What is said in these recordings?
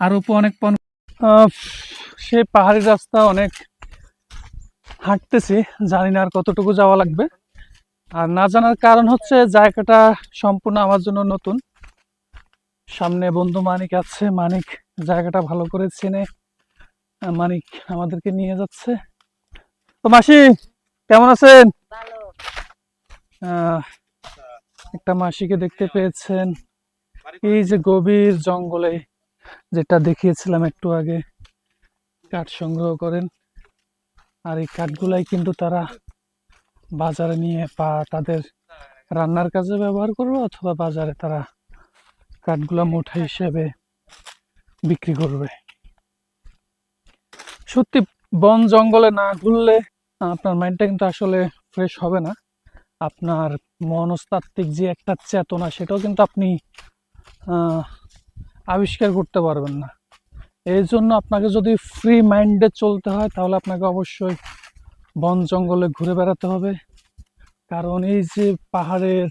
আর উপর অনেক পন সে পাহাড়ি রাস্তা অনেক হাঁটতেছি জানি না আর কতটুকু যাওয়া লাগবে। আর না জানার কারণ হচ্ছে জায়গাটা সম্পূর্ণ আমার জন্য নতুন। সামনে বন্ধু মানিক আছে মানিক জায়গাটা ভালো করে চেনে মানিক আমাদেরকে নিয়ে যাচ্ছে। তো মাসি কেমন আছেন? আহ, একটা মাসিকে দেখতে পেয়েছেন। এই যে গভীর জঙ্গলে যেটা দেখিয়েছিলাম একটু আগে, কাঠ সংগ্রহ করেন। আর এই কাঠগুলাই কিন্তু তারা বাজারে নিয়ে বা তাদের রান্নার কাজে ব্যবহার করবে অথবা বাজারে তারা কাঠগুলা মুঠা হিসেবে বিক্রি করবে। সত্যি বন জঙ্গলে না ঘুরলে আপনার মাইন্ডটা কিন্তু আসলে ফ্রেশ হবে না। আপনার মনস্তাত্ত্বিক যে একটা চেতনা, সেটাও কিন্তু আপনি আবিষ্কার করতে পারবেন না। এই জন্য আপনাকে যদি ফ্রি মাইন্ডে চলতে হয়, তাহলে আপনাকে অবশ্যই বন জঙ্গলে ঘুরে বেড়াতে হবে। কারণ এই যে পাহাড়ের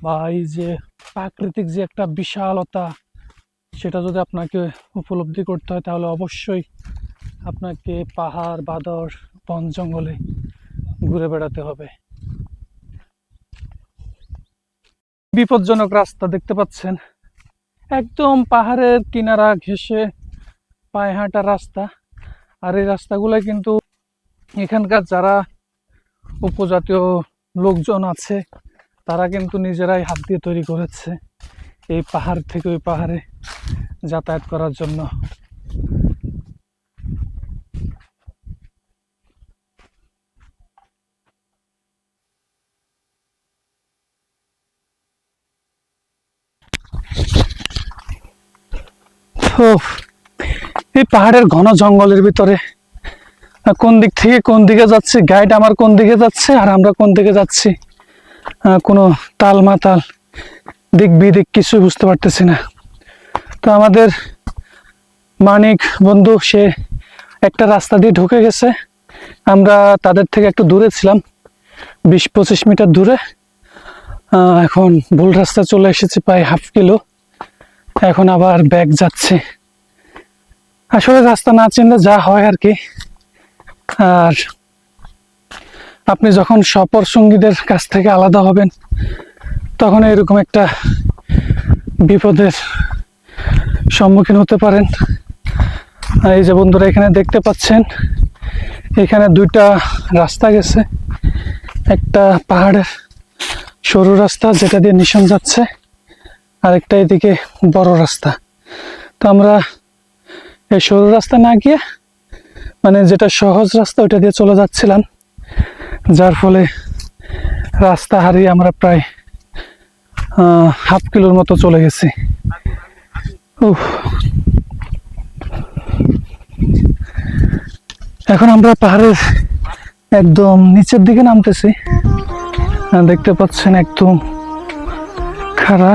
বা এই যে প্রাকৃতিক যে একটা বিশালতা, সেটা যদি আপনাকে উপলব্ধি করতে হয়, তাহলে অবশ্যই আপনাকে পাহাড়, বাদর, বন জঙ্গলে ঘুরে বেড়াতে হবে। বিপজ্জনক রাস্তা দেখতে পাচ্ছেন। একদম পাহাড়ের কিনারা ঘেঁষে পায়ে হাঁটা রাস্তা। আর এই রাস্তাগুলো কিন্তু এখানকার যারা উপজাতীয় লোকজন আছে, তারা কিন্তু নিজেরাই হাত দিয়ে তৈরি করেছে এই পাহাড় থেকে ওই পাহাড়ে যাতায়াত করার জন্য। এই পাহাড়ের ঘন জঙ্গলের ভিতরে। কোন দিক থেকে কোন দিকে যাচ্ছে? গাইড আমার কোন দিকে যাচ্ছে আর আমরা কোন দিকে যাচ্ছি? কোনো তাল মাতাল দিক বিদিক কিছু বুঝতে পারতেছি না। তো আমাদের মানিক বন্ধু, সে একটা রাস্তা দিয়ে ঢুকে গেছে। আমরা তাদের থেকে একটু দূরে ছিলাম, বিশ পঁচিশ মিটার দূরে। এখন ভুল রাস্তা চলে এসেছি, প্রায় হাফ কিলো। এখন আবার ব্যাগ যাচ্ছে। আসলে রাস্তা না চিনলে যা হয় আর কি। আর আপনি যখন সপর সঙ্গীদের কাছ থেকে আলাদা হবেন, তখন এরকম একটা বিপদের সম্মুখীন হতে পারেন। এই যে বন্ধুরা, এখানে দেখতে পাচ্ছেন, এখানে দুইটা রাস্তা গেছে। একটা পাহাড়ের সরু রাস্তা যেটা দিয়ে নিশন যাচ্ছে। আরেকটা এদিকে বড় রাস্তা। তো আমরা এই সরু রাস্তা না গিয়ে মানে যেটা সহজ রাস্তা ওইটা দিয়ে চলে যাচ্ছিলাম। যার ফলে রাস্তা হারিয়ে আমরা প্রায় হাফ কিলোর মতো চলে গেছি। উফ। এখন আমরা পাহাড়ের একদম নিচের দিকে নামতেছি। দেখতে পাচ্ছেন একদম খাড়া।